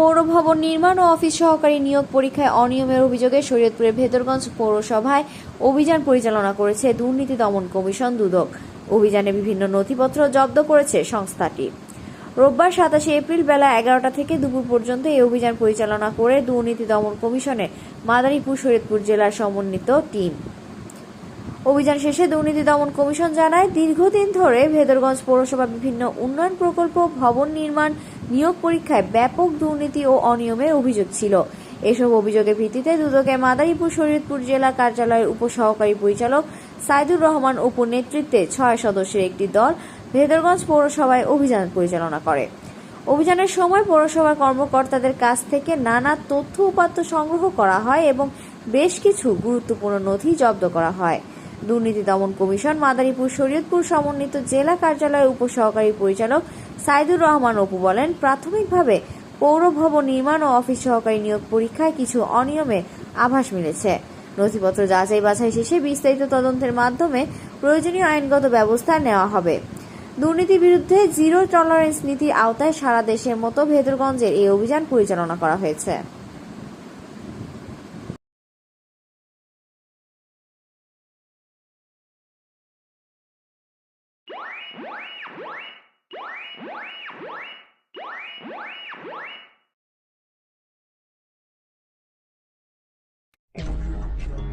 পৌর ভবন নির্মাণ ও অফিস সহকারী নিয়োগ পরীক্ষায় অনিয়মের অভিযোগে শরীয়তপুরের ভেদরগঞ্জ পৌরসভায় অভিযান পরিচালনা করেছে দুর্নীতি দমন কমিশন দুদক। অভিযানে বিভিন্ন নথিপত্র জব্দ করেছে সংস্থাটি। রোববার সাতাশে এপ্রিল বেলা এগারোটা থেকে দুপুর পর্যন্ত এই অভিযান পরিচালনা করে দুর্নীতি দমন কমিশনের মাদারীপুর শরীয়তপুর জেলার সমন্বিত টিম। অভিযান শেষে দুর্নীতি দমন কমিশন জানায়, দীর্ঘদিন ধরে ভেদরগঞ্জ পৌরসভা বিভিন্ন উন্নয়ন প্রকল্প, ভবন নির্মাণ নিয়োগ পরীক্ষায় ব্যাপক দুর্নীতি ও অনিয়মের অভিযোগ ছিল। এসব অভিযোগের ভিত্তিতে দুদকে মাদারীপুর শরীয়তপুর জেলা কার্যালয়ের উপসহকারী পরিচালক সাইদুর রহমান অপুর নেতৃত্বে ছয় সদস্যের একটি দল ভেদরগঞ্জ পৌরসভায় অভিযান পরিচালনা করে। অভিযানের সময় পৌরসভার কর্মকর্তাদের কাছ থেকে নানা তথ্য উপাত্ত সংগ্রহ করা হয় এবং বেশ কিছু গুরুত্বপূর্ণ নথি জব্দ করা হয়। দুর্নীতি দমন কমিশন, মাদারীপুর, শরীয়তপুর সমন্বিত জেলা কার্যালয়ের উপসহকারী পরিচালক সাইদুর রহমান অপু বলেন, প্রাথমিকভাবে পৌর ভবন নির্মাণ ও অফিস সহকারী নিয়োগ পরীক্ষায় কিছু অনিয়মে আভাস মিলেছে। নথিপত্র যাচাই বাছাই শেষে বিস্তারিত তদন্তের মাধ্যমে প্রয়োজনীয় আইনগত ব্যবস্থা নেওয়া হবে। দুর্নীতির বিরুদ্ধে জিরো টলারেন্স নীতির আওতায় সারা দেশের মতো ভেদরগঞ্জের এই অভিযান পরিচালনা করা হয়েছে। Audio Jungle.